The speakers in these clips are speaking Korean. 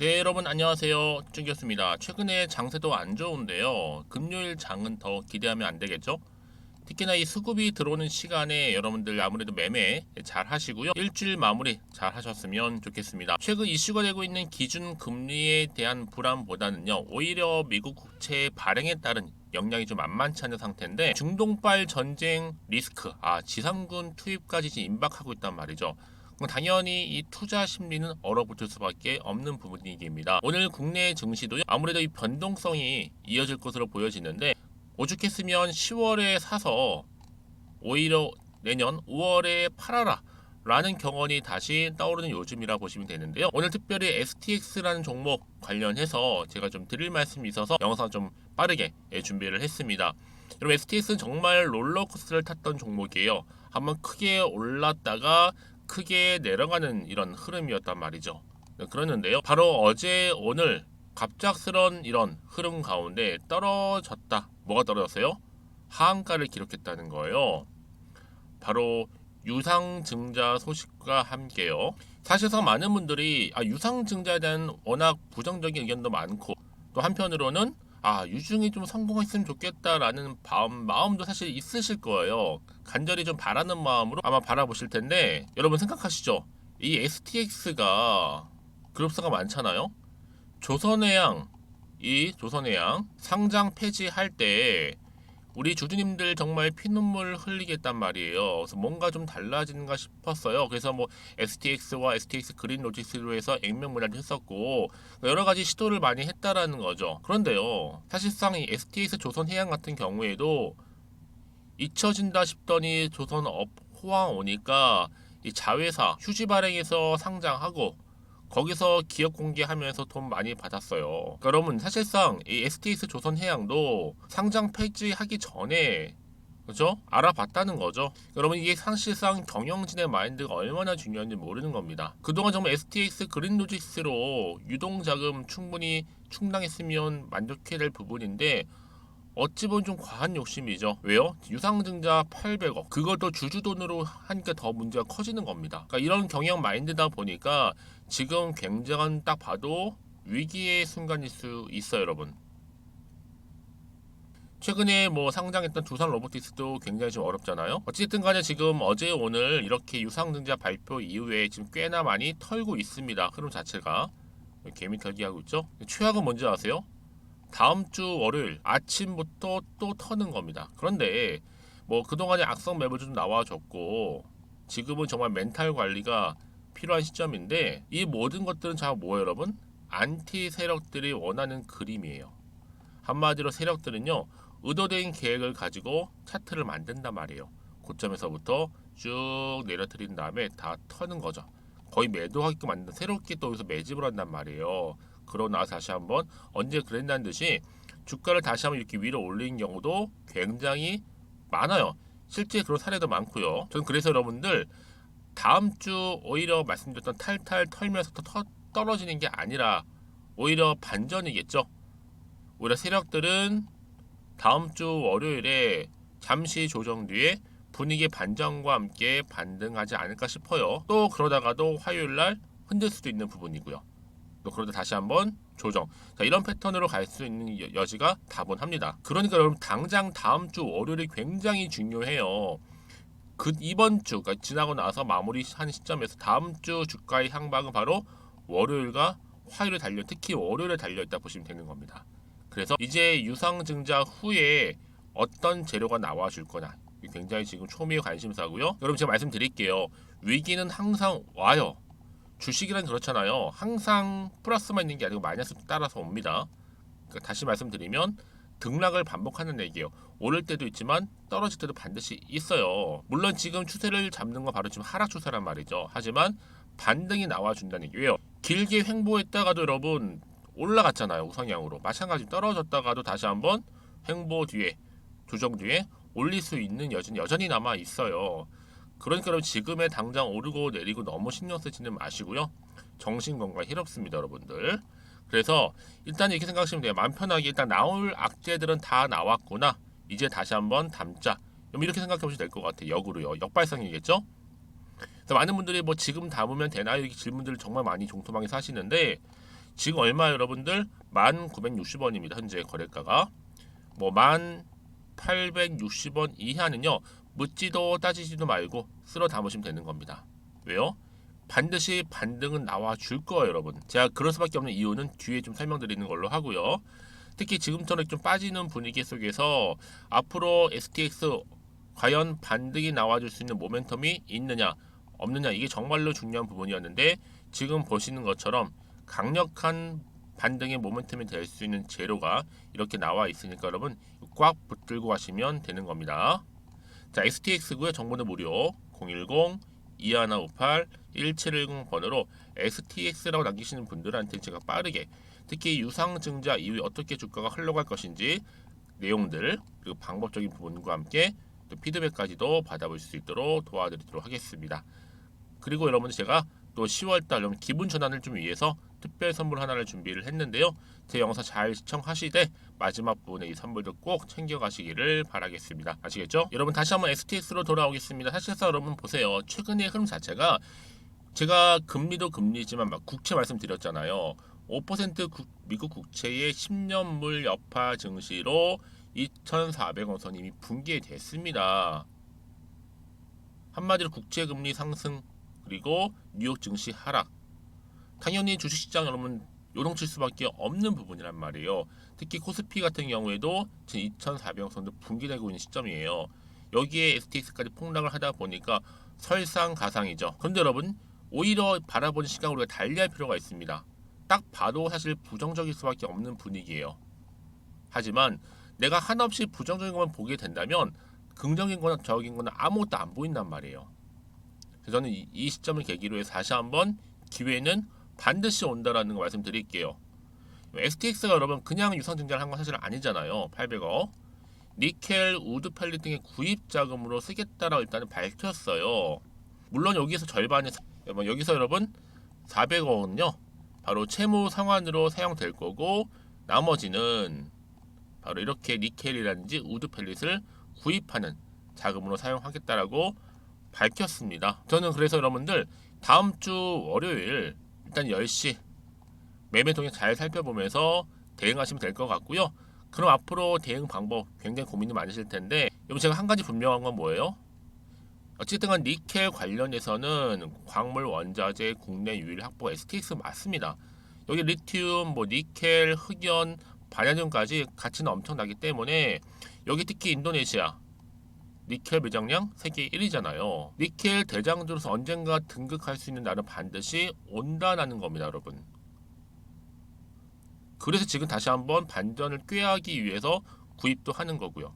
네 여러분 안녕하세요. 준기였습니다. 최근에 장세도 안 좋은데요. 금요일 장은 더 기대하면 안 되겠죠? 특히나 이 수급이 들어오는 시간에 여러분들 아무래도 매매 잘 하시고요. 일주일 마무리 잘 하셨으면 좋겠습니다. 최근 이슈가 되고 있는 기준 금리에 대한 불안보다는요 오히려 미국 국채 발행에 따른 영향이 좀 만만치 않은 상태인데 중동발 전쟁 리스크 아 지상군 투입까지 임박하고 있단 말이죠 당연히 이 투자 심리는 얼어붙을 수밖에 없는 부분이기입니다. 오늘 국내 증시도 아무래도 이 변동성이 이어질 것으로 보여지는데 오죽했으면 10월에 사서 오히려 내년 5월에 팔아라. 라는 경험이 다시 떠오르는 요즘이라 보시면 되는데요. 오늘 특별히 STX라는 종목 관련해서 제가 좀 드릴 말씀이 있어서 영상 좀 빠르게 예, 준비를 했습니다. 여러분 STX는 정말 롤러코스터를 탔던 종목이에요. 한번 크게 올랐다가 크게 내려가는 이런 흐름이었단 말이죠. 네, 그러는데요. 바로 어제 오늘 갑작스런 이런 흐름 가운데 떨어졌다. 뭐가 떨어졌어요? 하한가를 기록했다는 거예요. 바로 유상증자 소식과 함께요. 사실상 많은 분들이 아, 유상증자에 대한 워낙 부정적인 의견도 많고 또 한편으로는 아 유중이 좀 성공했으면 좋겠다라는 마음, 마음도 사실 있으실 거예요. 간절히 좀 바라는 마음으로 아마 바라보실 텐데 여러분 생각하시죠? 이 STX가 그룹사가 많잖아요. 조선해양 이 조선해양 상장 폐지할 때 우리 주주님들 정말 피눈물 흘리겠단 말이에요. 그래서 뭔가 좀 달라지는가 싶었어요. 그래서 뭐 STX와 STX 그린 로지스로 해서 액면 문화를 했었고 여러 가지 시도를 많이 했다라는 거죠. 그런데요, 사실상 이 STX 조선해양 같은 경우에도 잊혀진다 싶더니 조선업 호황 오니까 이 자회사 휴지 발행해서 상장하고 거기서 기업 공개하면서 돈 많이 받았어요. 그러니까 여러분 사실상 이 STX 조선해양도 상장 폐지하기 전에 그죠? 알아봤다는 거죠. 여러분 이게 사실상 경영진의 마인드가 얼마나 중요한지 모르는 겁니다. 그동안 정말 STX 그린로지스로 유동자금 충분히 충당했으면 만족해야 될 부분인데 어찌 보면 좀 과한 욕심이죠. 왜요? 유상증자 800억. 그것도 주주 돈으로 하니까 더 문제가 커지는 겁니다. 그러니까 이런 경영 마인드다 보니까 지금 굉장한 딱 봐도 위기의 순간일 수 있어요, 여러분. 최근에 뭐 상장했던 두산 로보틱스도 굉장히 좀 어렵잖아요. 어쨌든 간에 지금 어제 오늘 이렇게 유상증자 발표 이후에 지금 꽤나 많이 털고 있습니다. 흐름 자체가. 개미 털기 하고 있죠. 최악은 뭔지 아세요? 다음 주 월요일 아침부터 또 터는 겁니다. 그런데 뭐 그동안에 악성 매물도 좀 나와줬고 지금은 정말 멘탈 관리가 필요한 시점인데 이 모든 것들은 자 뭐예요 여러분? 안티 세력들이 원하는 그림이에요. 한마디로 세력들은요 의도된 계획을 가지고 차트를 만든단 말이에요. 고점에서부터 쭉 내려뜨린 다음에 다 터는 거죠. 거의 매도하게끔 만든 새롭게 또 여기서 매집을 한단 말이에요. 그러고 나서 다시 한번 언제 그랬다는 듯이 주가를 다시 한번 이렇게 위로 올리는 경우도 굉장히 많아요. 실제 그런 사례도 많고요. 저는 그래서 여러분들 다음 주 오히려 말씀드렸던 탈탈 털면서 터, 떨어지는 게 아니라 오히려 반전이겠죠. 오히려 세력들은 다음 주 월요일에 잠시 조정 뒤에 분위기 반전과 함께 반등하지 않을까 싶어요. 또 그러다가도 화요일 날 흔들 수도 있는 부분이고요. 또 그러다 다시 한번 조정. 자, 이런 패턴으로 갈 수 있는 여- 여지가 다분합니다. 그러니까 여러분 당장 다음 주 월요일이 굉장히 중요해요. 그 이번 주 그러니까 지나고 나서 마무리하는 시점에서 다음 주 주가의 향방은 바로 월요일과 화요일에 달려 특히 월요일에 달려 있다 보시면 되는 겁니다. 그래서 이제 유상증자 후에 어떤 재료가 나와 줄 거냐 굉장히 지금 초미의 관심사고요. 여러분 제가 말씀드릴게요. 위기는 항상 와요. 주식이란 그렇잖아요. 항상 플러스만 있는 게 아니고 마이너스 따라서 옵니다. 그러니까 다시 말씀드리면 등락을 반복하는 얘기예요. 오를 때도 있지만 떨어질 때도 반드시 있어요. 물론 지금 추세를 잡는 건 바로 지금 하락 추세란 말이죠. 하지만 반등이 나와준다는 얘기예요. 길게 횡보했다가도 여러분 올라갔잖아요. 우상향으로. 마찬가지 떨어졌다가도 다시 한번 횡보 뒤에 조정 뒤에 올릴 수 있는 여전히 여전히 남아 있어요. 그러니까 지금의 당장 오르고 내리고 너무 신경 쓰지는 마시고요. 정신 건강 해롭습니다, 여러분들. 그래서 일단 이렇게 생각하시면 돼요. 마음 편하게 일단 나올 악재들은 다 나왔구나. 이제 다시 한번 담자. 이렇게 생각해 보시면 될 것 같아요. 역으로요. 역발상이겠죠? 그래서 많은 분들이 뭐 지금 담으면 되나요? 이렇게 질문들을 정말 많이 종토방에서 하시는데 지금 얼마 여러분들 1,960원입니다. 현재 거래가가 뭐 1,860원 이하는요. 묻지도 따지지도 말고 쓸어 담으시면 되는 겁니다. 왜요? 반드시 반등은 나와 줄 거예요, 여러분. 제가 그럴 수밖에 없는 이유는 뒤에 좀 설명드리는 걸로 하고요. 특히 지금처럼 좀 빠지는 분위기 속에서 앞으로 STX 과연 반등이 나와줄 수 있는 모멘텀이 있느냐 없느냐 이게 정말로 중요한 부분이었는데 지금 보시는 것처럼 강력한 반등의 모멘텀이 될 수 있는 재료가 이렇게 나와 있으니까 여러분 꽉 붙들고 가시면 되는 겁니다. 자 STX고요 정보는 무료 010 2158 1710 번호로 STX라고 남기시는 분들한테 제가 빠르게 특히 유상증자 이후에 어떻게 주가가 흘러갈 것인지 내용들 그리고 방법적인 부분과 함께 또 피드백까지도 받아볼 수 있도록 도와드리도록 하겠습니다. 그리고 여러분 제가 또 10월달 여러분 기분 전환을 좀 위해서 특별 선물 하나를 준비를 했는데요. 제 영상 잘 시청하시되 마지막 부분에 이 선물도 꼭 챙겨가시기를 바라겠습니다. 아시겠죠? 여러분 다시 한번 STX로 돌아오겠습니다. 사실상 여러분 보세요. 최근의 흐름 자체가 제가 금리도 금리지만 막 국채 말씀드렸잖아요. 5% 국, 미국 국채의 10년물 여파 증시로 2,400원 선 이미 붕괴됐습니다. 한마디로 국채 금리 상승 그리고 뉴욕 증시 하락. 당연히 주식시장 여러분 요동칠 수밖에 없는 부분이란 말이에요. 특히 코스피 같은 경우에도 지금 2,400원 선도 붕괴되고 있는 시점이에요. 여기에 STX까지 폭락을 하다 보니까 설상가상이죠. 그런데 여러분 오히려 바라보는 시간 우리가 달리할 필요가 있습니다. 딱 봐도 사실 부정적일 수밖에 없는 분위기예요. 하지만 내가 한없이 부정적인 것만 보게 된다면 긍정적인 거나 적인 거나 아무것도 안 보인단 말이에요. 그래서 저는 이, 이 시점을 계기로 해서 다시 한번 기회는 반드시 온다라는 거 말씀드릴게요. STX가 여러분 그냥 유상 증자를 한 건 사실 아니잖아요. 800억. 니켈, 우드 펠릿 등의 구입 자금으로 쓰겠다라고 일단은 밝혔어요. 물론 여기서 절반이 여기서 여러분 400억은요. 바로 채무 상환으로 사용될 거고 나머지는 바로 이렇게 니켈이라든지 우드 펠릿을 구입하는 자금으로 사용하겠다라고 밝혔습니다. 저는 그래서 여러분들 다음 주 월요일 일단 10시 매매 동향 잘 살펴보면서 대응하시면 될 것 같고요. 그럼 앞으로 대응 방법 굉장히 고민이 많으실 텐데 여러분 제가 한 가지 분명한 건 뭐예요? 어쨌든 간 니켈 관련해서는 광물 원자재 국내 유일 확보 STX 맞습니다. 여기 리튬, 뭐 니켈, 흑연, 반야륨까지 가치는 엄청나기 때문에 여기 특히 인도네시아 니켈 매장량 세계 1위잖아요. 니켈 대장주로서 언젠가 등극할 수 있는 날은 반드시 온다라는 겁니다, 여러분. 그래서 지금 다시 한번 반전을 꾀하기 위해서 구입도 하는 거고요.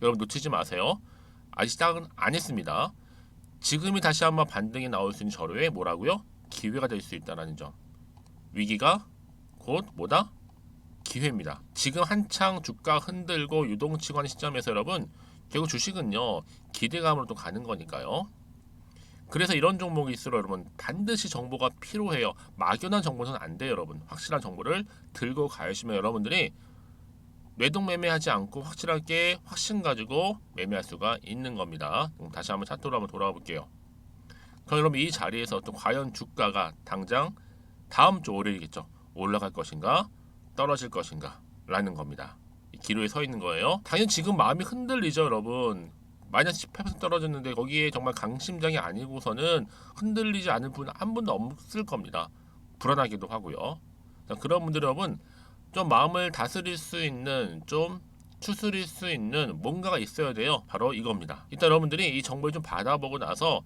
여러분 놓치지 마세요. 아직 시작은 안 했습니다. 지금이 다시 한번 반등이 나올 수 있는 절호에 뭐라고요? 기회가 될 수 있다는 점. 위기가 곧 뭐다? 기회입니다. 지금 한창 주가 흔들고 유동치고 하는 시점에서 여러분 결국 주식은요 기대감으로 또 가는 거니까요. 그래서 이런 종목일수록 여러분 반드시 정보가 필요해요. 막연한 정보는 안 돼요, 여러분. 확실한 정보를 들고 가시면 여러분들이 매동 매매하지 않고 확실하게 확신 가지고 매매할 수가 있는 겁니다. 다시 한번 차트로 한번 돌아와 볼게요. 그럼 여러분 이 자리에서 또 과연 주가가 당장 다음 주 월요일이겠죠. 올라갈 것인가 떨어질 것인가 라는 겁니다. 이 기로에 서 있는 거예요. 당연히 지금 마음이 흔들리죠, 여러분. 마이너스 18% 떨어졌는데 거기에 정말 강심장이 아니고서는 흔들리지 않을 분 한 분도 없을 겁니다. 불안하기도 하고요. 자, 그런 분들 여러분 좀 마음을 다스릴 수 있는 좀 추스릴 수 있는 뭔가가 있어야 돼요. 바로 이겁니다. 일단 여러분들이 이 정보를 좀 받아보고 나서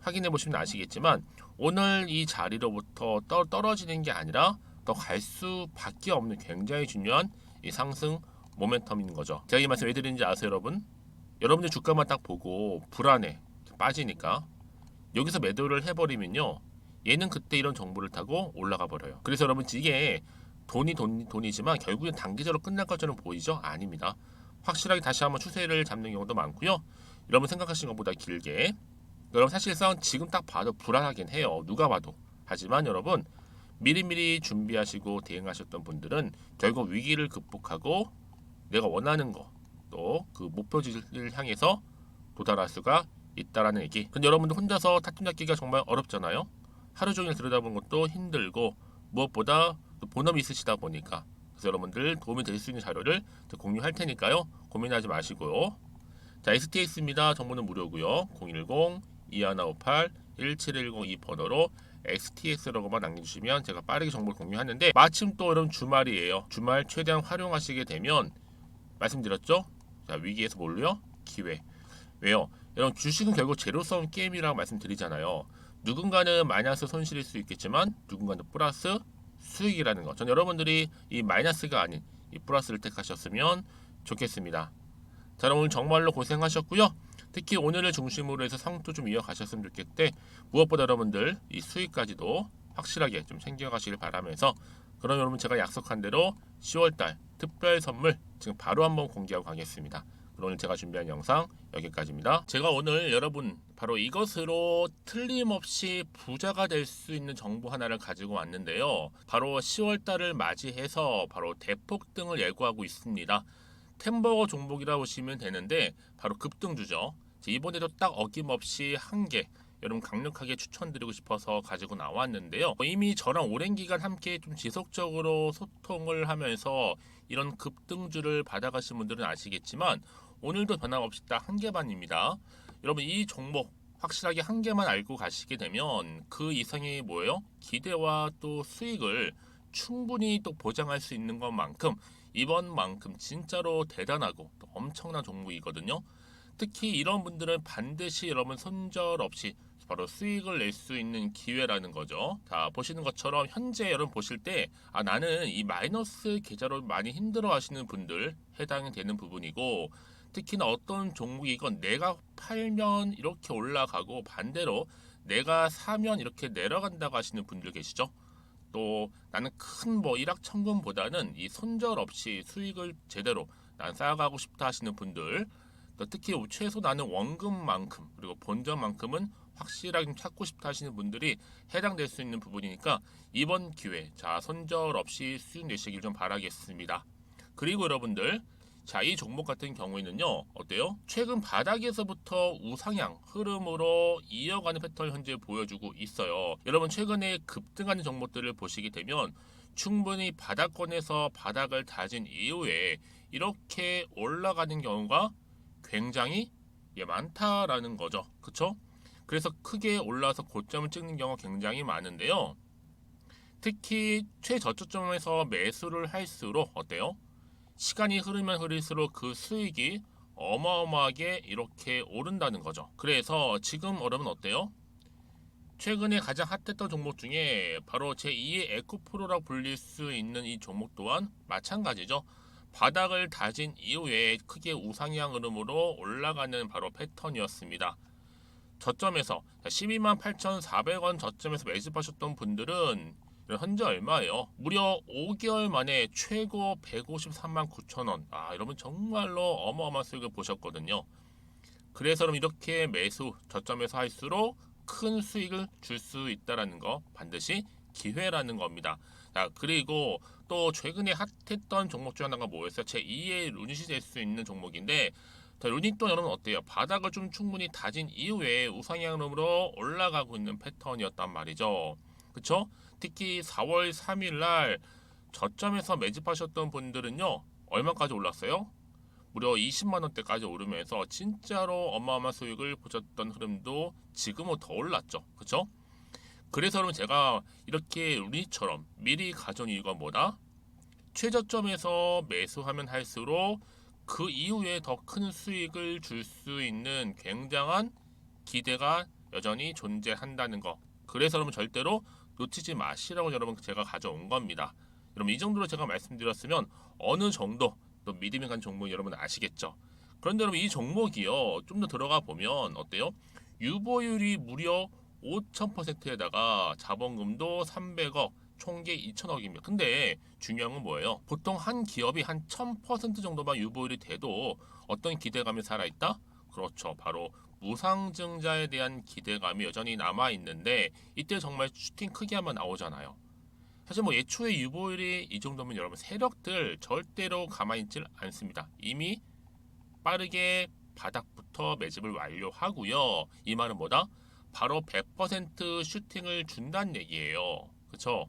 확인해 보시면 아시겠지만 오늘 이 자리로부터 떠, 떨어지는 게 아니라 더 갈 수밖에 없는 굉장히 중요한 이 상승 모멘텀인 거죠. 제가 이 말씀 왜 드리는지 아세요, 여러분? 여러분들 주가만 딱 보고 불안해 빠지니까 여기서 매도를 해버리면요 얘는 그때 이런 정보를 타고 올라가 버려요. 그래서 여러분 이게 돈이 돈, 돈이지만 결국엔 단기적으로 끝날 것처럼 보이죠? 아닙니다. 확실하게 다시 한번 추세를 잡는 경우도 많고요. 여러분 생각하신 것보다 길게. 여러분 사실상 지금 딱 봐도 불안하긴 해요. 누가 봐도. 하지만 여러분 미리미리 준비하시고 대응하셨던 분들은 결국 위기를 극복하고 내가 원하는 거 또 그 목표지를 향해서 도달할 수가 있다라는 얘기. 근데 여러분들 혼자서 타투 잡기가 정말 어렵잖아요. 하루 종일 들여다보는 것도 힘들고 무엇보다 또 본업이 있으시다 보니까 그래서 여러분들 도움이 될 수 있는 자료를 또 공유할 테니까요. 고민하지 마시고요. 자, STX입니다. 정보는 무료고요. 010 2158 1710 이 번호로 STX라고만 남겨주시면 제가 빠르게 정보를 공유하는데 마침 또 여러분 주말이에요. 주말 최대한 활용하시게 되면 말씀드렸죠? 자, 위기에서 뭘로요? 기회. 왜요? 여러분 주식은 결국 제로섬 게임이라고 말씀드리잖아요. 누군가는 마이너스 손실일 수 있겠지만 누군가는 플러스 수익이라는 거. 전 여러분들이 이 마이너스가 아닌 이 플러스를 택하셨으면 좋겠습니다. 자, 오늘 정말로 고생하셨고요. 특히 오늘을 중심으로 해서 상투 좀 이어가셨으면 좋겠대. 무엇보다 여러분들 이 수익까지도 확실하게 좀 챙겨가시길 바라면서 그럼 여러분 제가 약속한 대로 10월달 특별 선물 지금 바로 한번 공개하고 가겠습니다. 오늘 제가 준비한 영상 여기까지입니다. 제가 오늘 여러분 바로 이것으로 틀림없이 부자가 될 수 있는 정보 하나를 가지고 왔는데요. 바로 10월달을 맞이해서 바로 대폭등을 예고하고 있습니다. 템버거 종목이라 보시면 되는데 바로 급등주죠. 이번에도 딱 어김없이 한 개 여러분 강력하게 추천드리고 싶어서 가지고 나왔는데요. 이미 저랑 오랜 기간 함께 좀 지속적으로 소통을 하면서 이런 급등주를 받아가신 분들은 아시겠지만 오늘도 변함없이 딱 한 개만입니다. 여러분 이 종목 확실하게 한 개만 알고 가시게 되면 그 이상이 뭐예요? 기대와 또 수익을 충분히 또 보장할 수 있는 것만큼 이번만큼 진짜로 대단하고 또 엄청난 종목이거든요. 특히 이런 분들은 반드시 여러분 손절 없이 바로 수익을 낼 수 있는 기회라는 거죠. 자, 보시는 것처럼 현재 여러분 보실 때, 아, 나는 이 마이너스 계좌로 많이 힘들어 하시는 분들 해당이 되는 부분이고, 특히나 어떤 종목이건 내가 팔면 이렇게 올라가고 반대로 내가 사면 이렇게 내려간다고 하시는 분들 계시죠? 또 나는 큰 뭐 일확천금보다는 이 손절 없이 수익을 제대로 난 쌓아가고 싶다 하시는 분들 또 특히 최소 나는 원금만큼 그리고 본전만큼은 확실하게 좀 찾고 싶다 하시는 분들이 해당될 수 있는 부분이니까 이번 기회 자 손절 없이 수익 내시길 좀 바라겠습니다. 그리고 여러분들 자, 이 종목 같은 경우에는요, 어때요? 최근 바닥에서부터 우상향 흐름으로 이어가는 패턴을 현재 보여주고 있어요. 여러분, 최근에 급등하는 종목들을 보시게 되면 충분히 바닥권에서 바닥을 다진 이후에 이렇게 올라가는 경우가 굉장히 예, 많다라는 거죠. 그쵸? 그래서 크게 올라서 고점을 찍는 경우가 굉장히 많은데요. 특히 최저점에서 매수를 할수록 어때요? 시간이 흐르면 흐를수록 그 수익이 어마어마하게 이렇게 오른다는 거죠. 그래서 지금 여러분 어때요? 최근에 가장 핫했던 종목 중에 바로 제2의 에코프로라고 불릴 수 있는 이 종목 또한 마찬가지죠. 바닥을 다진 이후에 크게 우상향 흐름으로 올라가는 바로 패턴이었습니다. 저점에서 12만 8,400원 저점에서 매집하셨던 분들은 현재 얼마예요? 무려 5개월 만에 최고 153만 9천 원. 아, 여러분 정말로 어마어마한 수익을 보셨거든요. 그래서 그럼 이렇게 매수 저점에서 할수록 큰 수익을 줄 수 있다라는 거 반드시 기회라는 겁니다. 자, 그리고 또 최근에 핫했던 종목 중 하나가 뭐였어요? 제 2의 루닛이 될 수 있는 종목인데 자, 루닛도 여러분 어때요? 바닥을 좀 충분히 다진 이후에 우상향으로 올라가고 있는 패턴이었단 말이죠. 그쵸? 특히 4월 3일 날 저점에서 매집하셨던 분들은요. 얼마까지 올랐어요? 무려 20만 원대까지 오르면서 진짜로 어마어마한 수익을 보셨던 흐름도 지금은 더 올랐죠. 그쵸? 그래서 여러분 제가 이렇게 루니처럼 미리 가져온 이유가 뭐다? 최저점에서 매수하면 할수록 그 이후에 더 큰 수익을 줄 수 있는 굉장한 기대가 여전히 존재한다는 거. 그래서 여러분 절대로 놓치지 마시라고 여러분 제가 가져온 겁니다. 여러분 이 정도로 제가 말씀드렸으면 어느 정도 또 믿음이 간 종목 여러분 아시겠죠? 그런데 여러분 이 종목이요 좀 더 들어가 보면 어때요? 유보율이 무려 5,000%에다가 자본금도 300억, 총계 2천억입니다. 근데 중요한 건 뭐예요? 보통 한 기업이 한 1000% 정도만 유보율이 돼도 어떤 기대감이 살아있다? 그렇죠. 바로 무상증자에 대한 기대감이 여전히 남아 있는데 이때 정말 슈팅 크게 한번 나오잖아요. 사실 뭐 예초에 유보율이 이 정도면 여러분 세력들 절대로 가만히 있질 않습니다. 이미 빠르게 바닥부터 매집을 완료하고요. 이 말은 뭐다? 바로 100% 슈팅을 준다는 얘기예요. 그렇죠?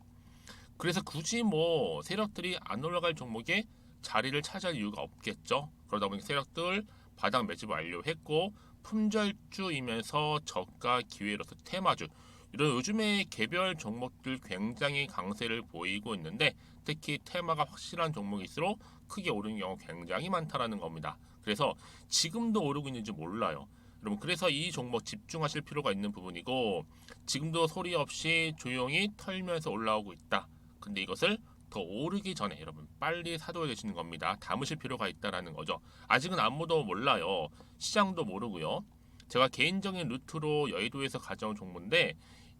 그래서 굳이 뭐 세력들이 안 올라갈 종목에 자리를 차지할 이유가 없겠죠. 그러다 보니 세력들 바닥 매집 완료했고 품절주이면서 저가 기회로서 테마주 이런 요즘에 개별 종목들 굉장히 강세를 보이고 있는데 특히 테마가 확실한 종목일수록 크게 오르는 경우 굉장히 많다라는 겁니다. 그래서 지금도 오르고 있는지 몰라요. 여러분 그래서 이 종목 집중하실 필요가 있는 부분이고 지금도 소리 없이 조용히 털면서 올라오고 있다. 근데 이것을 더 오르기 전에 여러분 빨리 사둬야 되시는 겁니다. 담으실 필요가 있다라는 거죠. 아직은 아무도 몰라요. 시장도 모르고요. 제가 개인적인 루트로 여의도에서 가져온 정보인데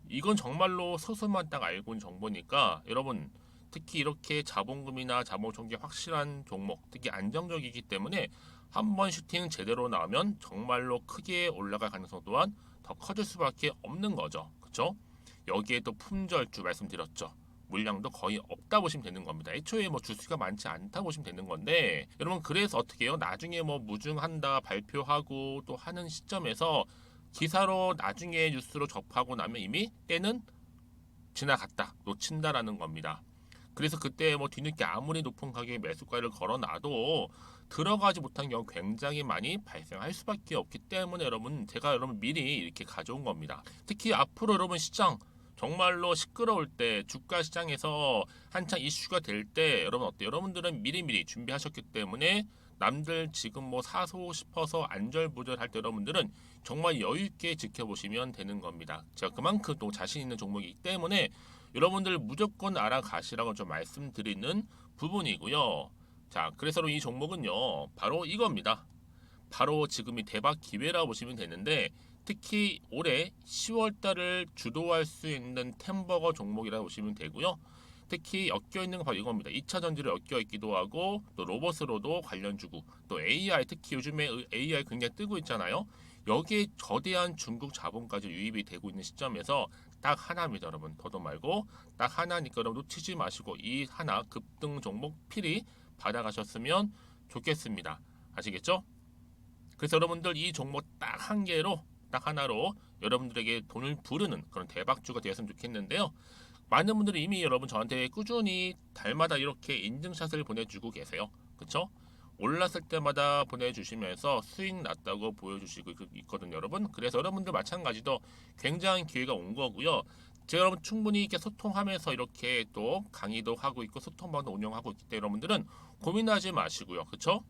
이건 정말로 소수만 딱 알고 있는 정보니까 여러분 특히 이렇게 자본금이나 자본 총계 확실한 종목 특히 안정적이기 때문에 한 번 슈팅 제대로 나오면 정말로 크게 올라갈 가능성 또한 더 커질 수밖에 없는 거죠. 그렇죠? 여기에 또 품절주 말씀드렸죠. 물량도 거의 없다 보시면 되는 겁니다. 애초에 뭐 주수가 많지 않다 보시면 되는 건데 여러분 그래서 어떻게 해요? 나중에 뭐 무증한다 발표하고 또 하는 시점에서 기사로 나중에 뉴스로 접하고 나면 이미 때는 지나갔다 놓친다라는 겁니다. 그래서 그때 뭐 뒤늦게 아무리 높은 가격에 매수가를 걸어놔도 들어가지 못한 경우 굉장히 많이 발생할 수밖에 없기 때문에 여러분 제가 여러분 미리 이렇게 가져온 겁니다. 특히 앞으로 여러분 시장 정말로 시끄러울 때 주가 시장에서 한창 이슈가 될 때 여러분 어때요? 여러분들은 미리미리 준비하셨기 때문에 남들 지금 뭐 사고 싶어서 안절부절할 때 여러분들은 정말 여유 있게 지켜보시면 되는 겁니다. 제가 그만큼 또 자신 있는 종목이기 때문에 여러분들 무조건 알아가시라고 좀 말씀드리는 부분이고요. 자, 그래서 이 종목은요, 바로 이겁니다. 바로 지금이 대박 기회라 보시면 되는데 특히 올해 10월 달을 주도할 수 있는 템버거 종목이라고 보시면 되고요. 특히 엮여 있는 건 바로 이겁니다. 2차 전지로 엮여 있기도 하고 또 로봇으로도 관련 주고 또 AI 특히 요즘에 AI 굉장히 뜨고 있잖아요. 여기에 저대한 중국 자본까지 유입이 되고 있는 시점에서 딱 하나입니다, 여러분. 더도 말고 딱 하나니까 여러분 놓치지 마시고 이 하나 급등 종목 필히 받아가셨으면 좋겠습니다. 아시겠죠? 그래서 여러분들 이 종목 딱 한 개로 딱 하나로 여러분들에게 돈을 부르는 그런 대박주가 되었으면 좋겠는데요. 많은 분들이 이미 여러분 저한테 꾸준히 달마다 이렇게 인증샷을 보내주고 계세요. 그쵸? 올랐을 때마다 보내주시면서 수익 났다고 보여주시고 있거든요, 여러분. 그래서 여러분들 마찬가지도 굉장한 기회가 온 거고요. 제가 여러분 충분히 이렇게 소통하면서 이렇게 또 강의도 하고 있고 소통방도 운영하고 있기 때문에 여러분들은 고민하지 마시고요. 그쵸?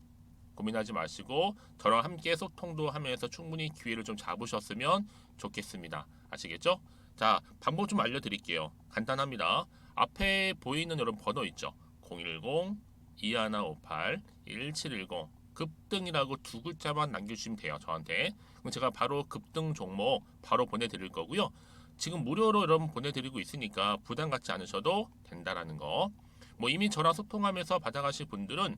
고민하지 마시고 저랑 함께 소통도 하면서 충분히 기회를 좀 잡으셨으면 좋겠습니다. 아시겠죠? 자, 방법 좀 알려드릴게요. 간단합니다. 앞에 보이는 여러분 번호 있죠? 010 2158 1710 급등이라고 두 글자만 남겨주시면 돼요. 저한테. 그럼 제가 바로 급등 종목 바로 보내드릴 거고요. 지금 무료로 여러분 보내드리고 있으니까 부담 갖지 않으셔도 된다라는 거. 뭐 이미 저랑 소통하면서 받아가실 분들은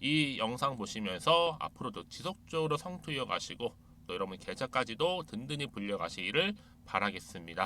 이 영상 보시면서 앞으로도 지속적으로 성투 이어가시고 또 여러분 계좌까지도 든든히 불려 가시기를 바라겠습니다.